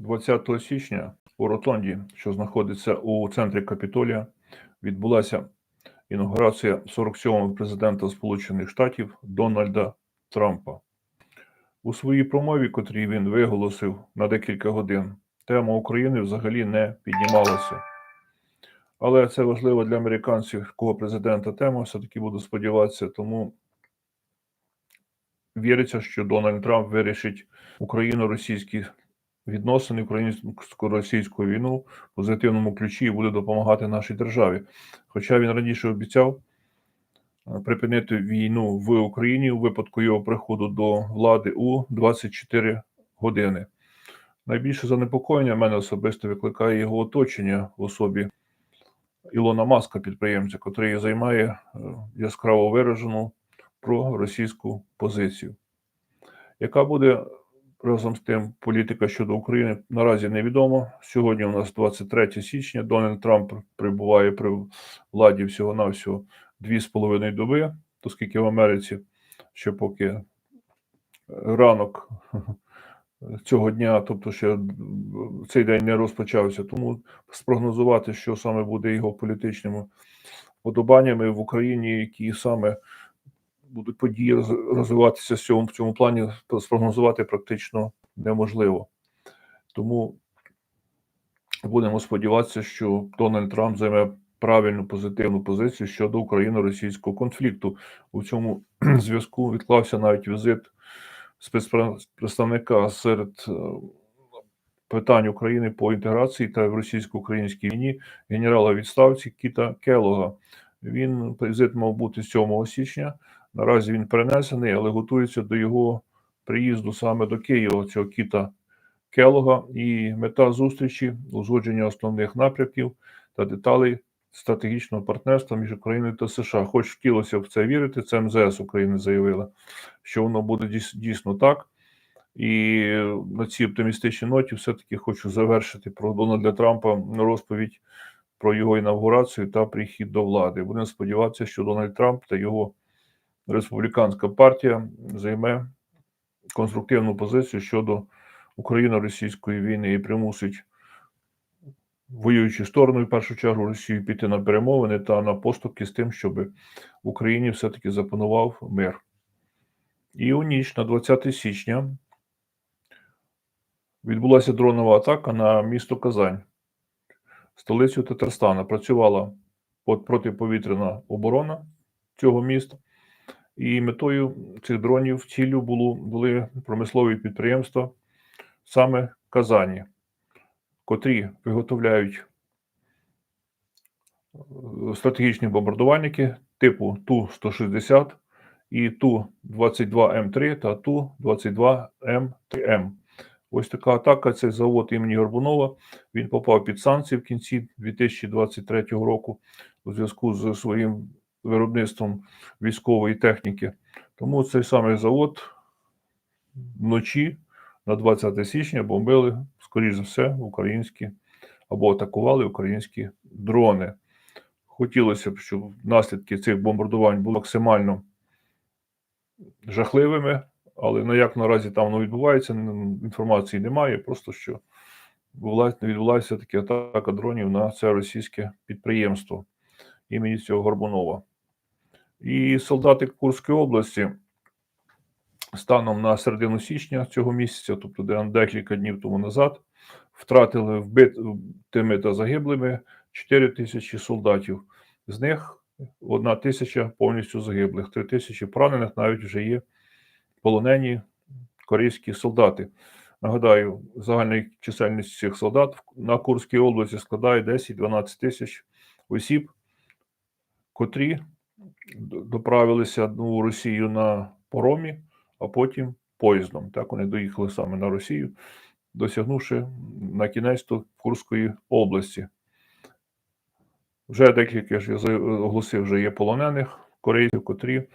20 січня у Ротонді, що знаходиться у центрі Капітолія, відбулася інаугурація 47-го президента Сполучених Штатів Дональда Трампа. У своїй промові, котрій він виголосив на декілька годин, тема України взагалі не піднімалася. Але це важливо для американців, кого президента тема, все-таки буду сподіватися, тому віриться, що Дональд Трамп вирішить україно-російські відносини, українсько-російську війну в позитивному ключі і буде допомагати нашій державі. Хоча він раніше обіцяв е, припинити війну в Україні у випадку його приходу до влади у 24 години. Найбільше занепокоєння мене особисто викликає його оточення в особі Ілона Маска, підприємця, який займає е, яскраво виражену проросійську позицію. Яка буде разом з тим політика щодо України наразі невідомо. Сьогодні у нас 23 січня. Дональд Трамп прибуває при владі всього-навсього дві з половиною доби, оскільки в Америці ще поки ранок цього дня, тобто ще цей день не розпочався. Тому спрогнозувати, що саме буде його політичними подобаннями в Україні, які саме будуть події роз- розвиватися в цьому, в цьому плані, спрогнозувати практично неможливо. Тому будемо сподіватися, що Дональд Трамп займе правильну позитивну позицію щодо україно-російського конфлікту. У цьому зв'язку відклався навіть візит спецпредставника серед е, питань України по інтеграції та в російсько-українській війні генерала відставці Кіта Келога. Він візит мав бути 7 січня. Наразі він перенесений, але готується до його приїзду саме до Києва, цього Кіта Келога. І мета зустрічі узгодження основних напрямків та деталей стратегічного партнерства між Україною та США. Хоч хотілося в це вірити, це МЗС України заявила, що воно буде дійсно так. І на цій оптимістичній ноті все-таки хочу завершити про Дональда Трампа розповідь про його інавгурацію та прихід до влади. Будемо сподіватися, що Дональд Трамп та його республіканська партія займе конструктивну позицію щодо україно-російської війни і примусить воюючу сторону, в першу чергу Росію піти на перемовини та на поступки з тим, щоб в Україні все-таки запанував мир. І у ніч на 20 січня відбулася дронова атака на місто Казань, столицю Татарстана. Працювала протиповітряна оборона цього міста. І метою цих дронів ціллю було, були промислові підприємства саме Казані, котрі виготовляють е, стратегічні бомбардувальники типу Ту-160 і Ту-22М3 та Ту-22М3М. Ось така атака. Це завод імені Горбунова. Він попав під санкції в кінці 2023 року у зв'язку з своїм виробництвом військової техніки. Тому цей самий завод вночі на 20 січня бомбили, скоріш за все, українські або атакували українські дрони. Хотілося б, щоб наслідки цих бомбардувань були максимально жахливими, але на як наразі там воно відбувається, інформації немає. Просто що була- відбулася таки атака дронів на це російське підприємство імені цього Горбунова. І солдати Курської області станом на середину січня цього місяця, тобто декілька днів тому назад, втратили вбитими та загиблими 4 тисячі солдатів. З них одна тисяча повністю загиблих, 3 тисячі поранених навіть вже є полонені корейські солдати. Нагадаю, загальна чисельність цих солдат на Курській області складає 10-12 тисяч осіб, котрі доправилися ну, у Росію на поромі, а потім поїздом. Так вони доїхали саме на Росію, досягнувши на кінець Курської області. Вже декілька ж я оголосив, вже є полонених корейців, котрі,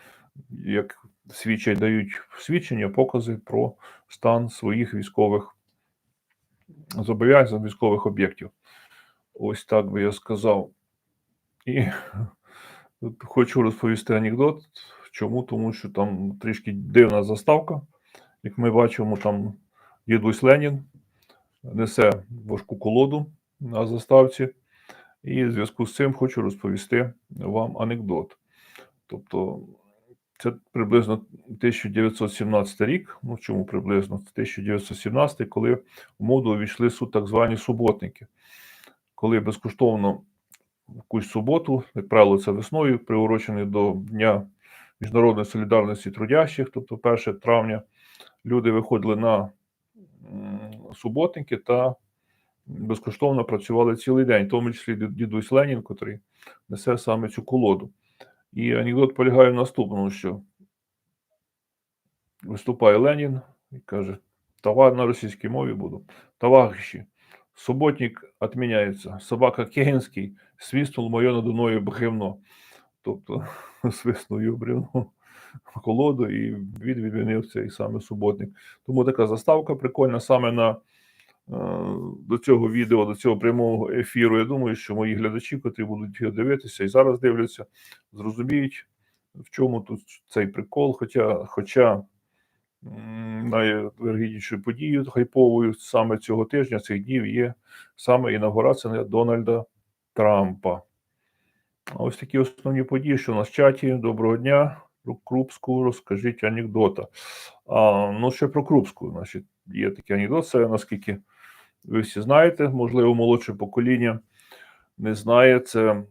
як свідчать, дають свідчення, покази про стан своїх військових зобов'язань, військових об'єктів. Ось так би я сказав. І Хочу розповісти анекдот. Чому? Тому що там трішки дивна заставка. Як ми бачимо, там дідусь Ленін несе важку колоду на заставці. І в зв'язку з цим хочу розповісти вам анекдот. Тобто, це приблизно 1917 рік. Ну чому приблизно? 1917, коли в моду увійшли так звані суботники, коли безкоштовно якусь суботу, як правило, це весною, приурочений до Дня Міжнародної солідарності трудящих, тобто 1 травня, люди виходили на суботники та безкоштовно працювали цілий день, в тому числі дідусь Ленін, котрий несе саме цю колоду. І анекдот полягає в наступному, що виступає Ленін і каже: Товар на російській мові буду. Товариші, суботник відміняється. Собака Кегінський свиснув моє надуною бревно. Тобто свиснув бревно колоду, і він відмінив цей саме суботник. Тому така заставка прикольна саме на е, до цього відео, до цього прямого ефіру. Я думаю, що мої глядачі, котрі будуть його дивитися і зараз дивляться, зрозуміють, в чому тут цей прикол. Хоча, хоча найвергіднішою подією хайповою саме цього тижня, цих днів є саме інаугурація Дональда Трампа. Ось такі основні події, що у нас в чаті. Доброго дня. Про Крупську розкажіть анекдота. А, ну, ще про Крупську. Значить, є такий анекдот, це наскільки ви всі знаєте, можливо, молодше покоління не знає. Це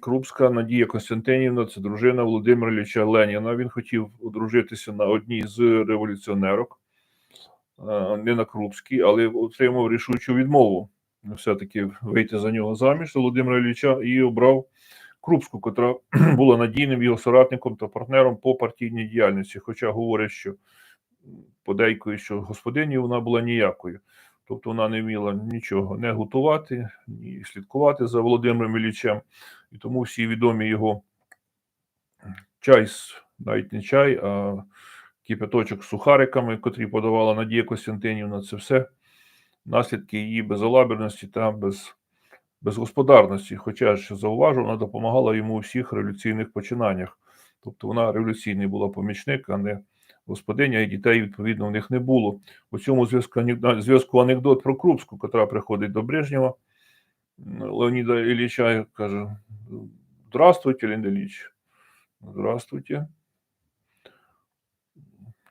Крупська Надія Костянтинівна, це дружина Володимира Ілліча Леніна. Він хотів одружитися на одній з революціонерок, е, не на Крупській, але отримав рішучу відмову. Все-таки вийти за нього заміж Володимира Ілліча і обрав Крупську, котра була надійним його соратником та партнером по партійній діяльності. Хоча говорять, що подейкує, що господиню вона була ніякою. Тобто вона не вміла нічого не готувати, ні слідкувати за Володимиром Іллічем. І тому всі відомі його чай, навіть не чай, а кипяточок з сухариками, котрі подавала Надія Костянтинівна, це все наслідки її безалаберності та без, безгосподарності. Хоча ж зауважу, вона допомагала йому у всіх революційних починаннях. Тобто вона революційний була помічник, а не господиня, і дітей, відповідно, в них не було. У цьому зв'язку, анек- зв'язку анекдот про Крупську, котра приходить до Брежнєва, Леоніда Ілліча і каже: Здравствуйте, Леонид Ильич. Здравствуйте.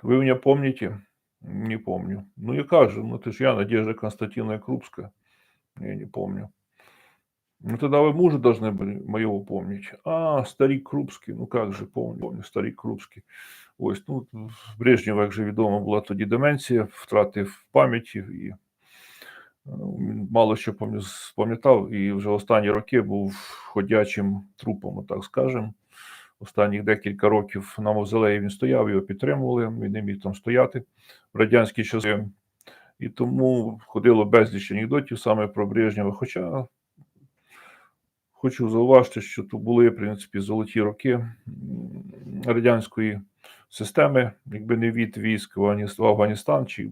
Вы меня помните? Не помню. Ну и как же? Ну ты ж я, Надежда Константиновна Крупская. Я не помню. Ну тогда вы мужа должны были моего помнить. А, старик Крупский. Ну как же, помню, помню старик Крупский. Ось, ну, в Брежнєва, як же відомо, була тоді деменція, втратив пам'яті і е, мало що пам'ятав, і вже останні роки був ходячим трупом, так скажемо. Останніх декілька років на мавзолеї він стояв, його підтримували, він не міг там стояти в радянські часи. І тому ходило безліч анекдотів саме про Брежнєва. Хоча хочу зауважити, що тут були, в принципі, золоті роки радянської системи, якби не від військ в Афганіс- Афганістан чи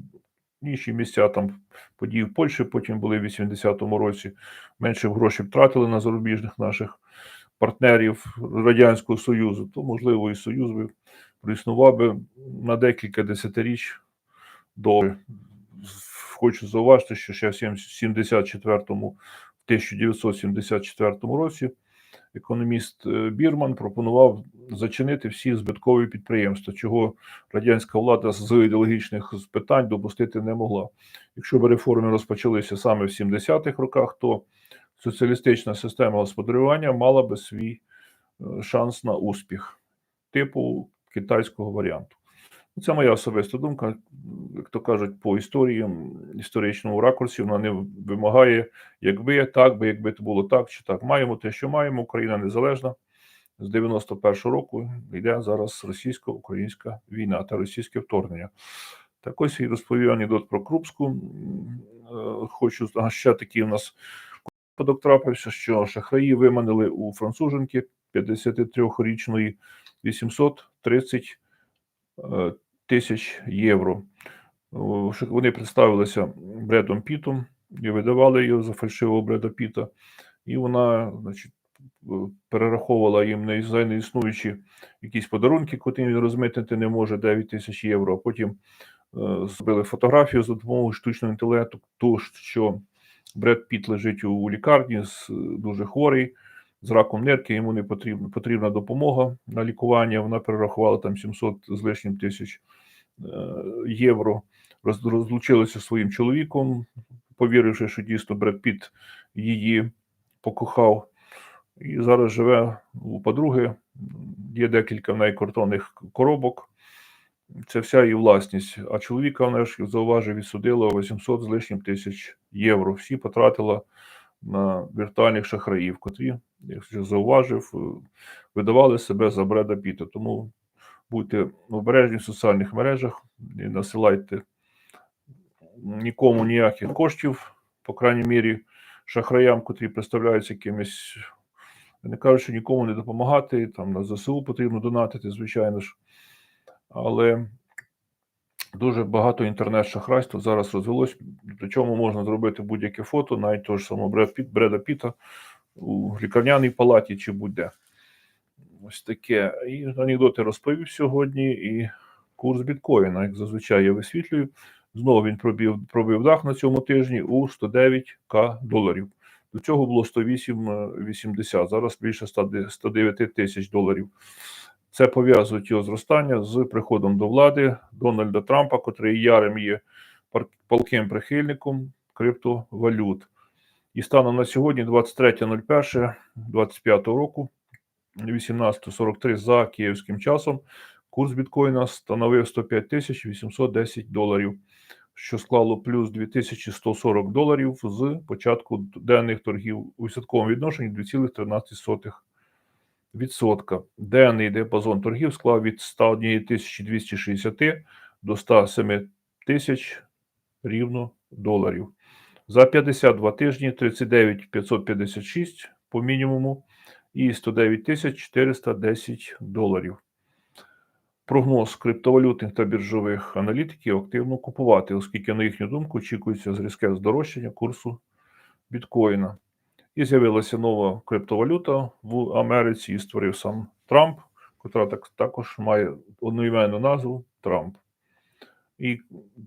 інші місця там події в Польщі потім були в 80-му році. Менше грошей втратили на зарубіжних наших партнерів Радянського Союзу, то можливо і Союз би проіснував би на декілька десятиріч довше. Хочу зауважити, що ще в 74-му, в 1974 році економіст е, Бірман пропонував зачинити всі збиткові підприємства, чого радянська влада з ідеологічних питань допустити не могла. Якщо б реформи розпочалися саме в 70-х роках, то соціалістична система господарювання мала би свій е, шанс на успіх, типу китайського варіанту. Ну, Це моя особиста думка. Як то кажуть, по історії, історичному ракурсі вона не вимагає, якби так би, якби це було так чи так. Маємо те, що маємо. Україна незалежна. З 91-го року йде зараз російсько-українська війна та російське вторгнення. Так ось і розповів анекдот про Крупську. Е, Хочу а ще такий у нас випадок трапився, що шахраї виманили у француженки 53-річної 830 е, тисяч євро. Вони представилися Бредом Пітом і видавали його за фальшивого Бреда Піта. І вона, значить, е, перераховувала їм за неіснуючі якісь подарунки, котрі він розмитнити не може 9 тисяч євро, а потім зробили фотографію за допомогою штучного інтелекту, то що Бред Піт лежить у лікарні, дуже хворий, з раком нирки, йому не потрібна, потрібна допомога на лікування. Вона перерахувала там 700 з лишнім тисяч е, євро. Роз, розлучилася зі своїм чоловіком, повіривши, що дійсно Бред Піт її покохав. І зараз живе у подруги. Є декілька в неї картонних коробок. Це вся її власність. А чоловіка вона ж зауважив, відсудила 800 з лишнім тисяч євро. Всі потратила на віртуальних шахраїв, котрі, якщо зауважив, е, видавали себе за Бреда Піта. Тому будьте обережні в соціальних мережах і насилайте нікому ніяких коштів, по крайній мірі, шахраям, котрі представляються якимись. Не кажу, що нікому не допомагати, там на ЗСУ потрібно донатити, звичайно ж. Але дуже багато інтернет-шахрайства зараз розвелось, причому можна зробити будь-яке фото, навіть того ж самого Бред Піт, Бреда Піта у лікарняній палаті чи будь-де. Ось таке. І анекдоти розповів сьогодні, і курс біткоїна, як зазвичай я висвітлюю. Знову він пробив, пробив дах на цьому тижні у 109к доларів. До цього було 108,80, зараз більше 109 тисяч доларів. Це пов'язують його зростання з приходом до влади Дональда Трампа, котрий ярим є палким прихильником криптовалют. І станом на сьогодні, 23.01.25 року, 18.43 за київським часом, курс біткоїна становив 105 тисяч 810 доларів, що склало плюс 2140 доларів з початку денних торгів у відсотковому відношенні 2,13 відсотка. Денний діапазон торгів склав від 101 260 до 107 тисяч рівно доларів. За 52 тижні 39 556 по мінімуму і 109 410 доларів. Прогноз криптовалютних та біржових аналітиків активно купувати, оскільки, на їхню думку, очікується різке здорожчання курсу біткоїна. І з'явилася нова криптовалюта в Америці і створив сам Трамп, котра так, також має одноіменну назву Трамп. І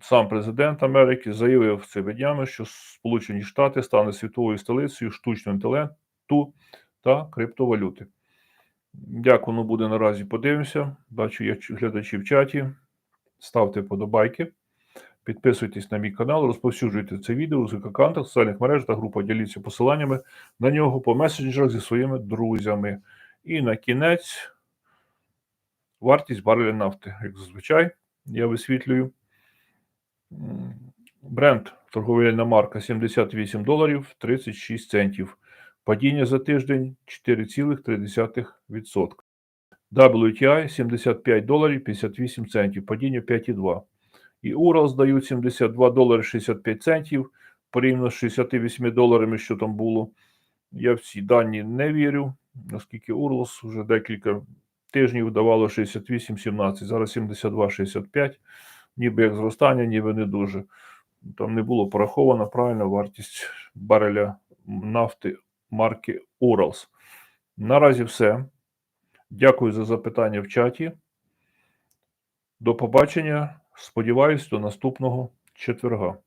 сам президент Америки заявив цими днями, що Сполучені Штати стане світовою столицею штучного інтелекту та криптовалюти. Як воно буде наразі, подивимося. Бачу, ч- глядачі в чаті. Ставте подобайки, підписуйтесь на мій канал, розповсюджуйте це відео у своїх аккаунтах, соціальних мережах та групах, діліться посиланнями на нього по месенджерах зі своїми друзями. І на кінець вартість бареля нафти, як зазвичай, я висвітлюю. Бренд торговельна марка 78 доларів 36 центів. Падіння за тиждень 4,3%. WTI 75 доларів 58 центів, падіння 5,2. І Урал здають 72 долари 65 центів, порівняно з 68 доларами, що там було. Я в ці дані не вірю, оскільки Урлс вже декілька тижнів давало 68-17, зараз 72-65, ніби як зростання, ніби не дуже. Там не було порахована правильна вартість бареля нафти марки Уралс. Наразі все. Дякую за запитання в чаті. До побачення. Сподіваюсь, до наступного четверга.